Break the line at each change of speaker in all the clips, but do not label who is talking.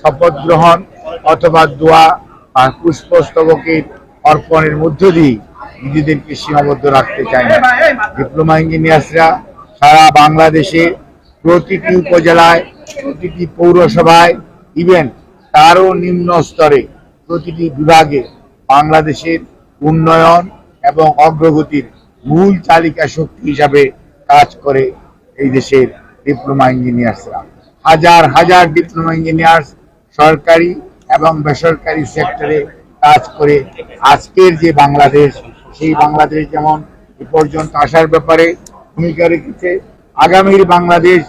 শপথ গ্রহণ অথবা দোয়া আর পুষ্পস্তবকের অর্পণের মধ্য দিয়ে নিজেদেরকে সীমাবদ্ধ রাখতে চায় না। ডিপ্লোমা ইঞ্জিনিয়ার্সরা সারা বাংলাদেশে প্রতিটি উপজেলায়, প্রতিটি পৌরসভায় ইভেন তারও নিম্ন স্তরে প্রতিটি বিভাগে বাংলাদেশের উন্নয়ন এবং অগ্রগতির মূল চালিকা শক্তি হিসাবে কাজ করে এই দেশের ডিপ্লোমা ইঞ্জিনিয়ার্সরা। হাজার হাজার ডিপ্লোমা ইঞ্জিনিয়ার্স সরকারি এবং বেসরকারি সেক্টরে কাজ করে আজকের যে বাংলাদেশ, সেই বাংলাদেশ যেমন এ পর্যন্ত আসার ব্যাপারে ভূমিকা রেখেছে, আগামীর বাংলাদেশ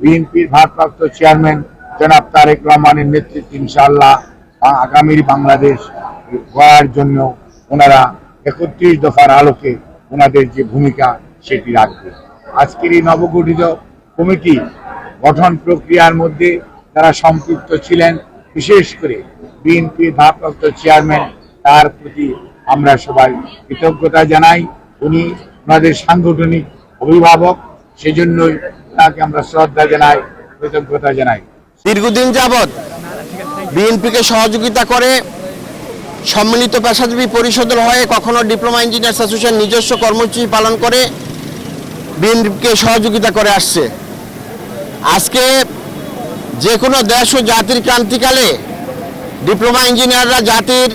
বিএনপির ভারপ্রাপ্ত চেয়ারম্যান জনাব তারেক রহমানের নেতৃত্বে ইনশাআল্লাহ আ- আগামীর বাংলাদেশ গড়ার জন্য ওনারা একত্রিশ দফার আলোকে ওনাদের যে ভূমিকা সেটি রাখবে। আজকের এই নবগঠিত কমিটি গঠন প্রক্রিয়ার মধ্যে তারা সম্পৃক্ত ছিলেন বিশেষ করে বিএনপির ভারপ্রাপ্ত চেয়ারম্যান, তার প্রতি আমরা সবাই কৃতজ্ঞতা জানাই। উনি ওনাদের সাংগঠনিক অভিভাবক, সেজন্যই তাকে আমরা শ্রদ্ধা জানাই, কৃতজ্ঞতা জানাই।
দীর্ঘদিন যাবৎ বিএনপিকে সহযোগিতা করে সম্মিলিত পেশাজীবী পরিষদের হয়ে কখনো ডিপ্লোমা ইঞ্জিনিয়ার্স অ্যাসোসিয়েশন নিজস্ব কর্মসূচি পালন করে বিএনপিকে সহযোগিতা করে আসছে। আজকে যে কোনো দেশ ও জাতির ক্রান্তিকালে ডিপ্লোমা ইঞ্জিনিয়াররা জাতির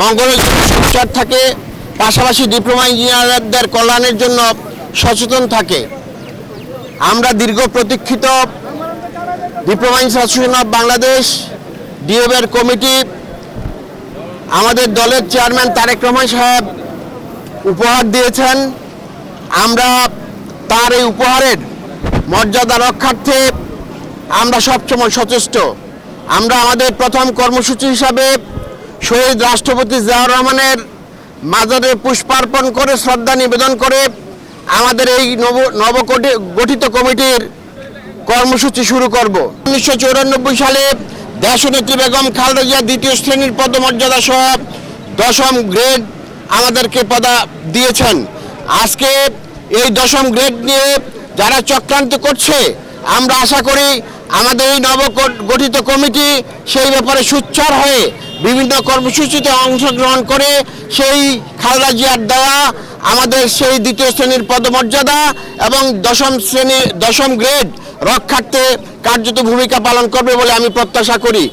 মঙ্গলের সোচ্চার থাকে, পাশাপাশি ডিপ্লোমা ইঞ্জিনিয়ারদের কল্যাণের জন্য সচেতন থাকে। আমরা দীর্ঘ প্রতীক্ষিত ডিপ্লোমা অ্যাসোসিয়েশন অফ বাংলাদেশ ডিএবের কমিটি, আমাদের দলের চেয়ারম্যান তারেক রহমান সাহেব উপহার দিয়েছেন। আমরা তার এই উপহারের মর্যাদা রক্ষার্থে আমরা সবসময় সচেষ্ট। আমরা আমাদের প্রথম কর্মসূচি হিসাবে শহীদ রাষ্ট্রপতি জিয়াউর রহমানের মাজারে পুষ্পার্পণ করে শ্রদ্ধা নিবেদন করে আমাদের এই নব, নবগঠি- গঠিত কমিটির কর্মসূচি শুরু করব। উনিশশো চৌরানব্বই সালে দেশনেত্রী বেগম খালেদা জিয়া দ্বিতীয় শ্রেণির পদমর্যাদা সহ দশম গ্রেড আমাদেরকে পদা দিয়েছেন। আজকে এই দশম গ্রেড নিয়ে যারা চক্রান্ত করছে, আমরা আশা করি আমাদের এই নব গঠিত কমিটি সেই ব্যাপারে সুচ্ছর হয়ে বিভিন্ন কর্মসূচিতে অংশগ্রহণ করে সেই খালেদা জিয়ার দেওয়া, আমাদের সেই দ্বিতীয় শ্রেণির পদমর্যাদা এবং দশম শ্রেণি, দশম গ্রেড রক্ষার্থে কার্যত ভূমিকা পালন করবে বলে আমি প্রত্যাশা করি।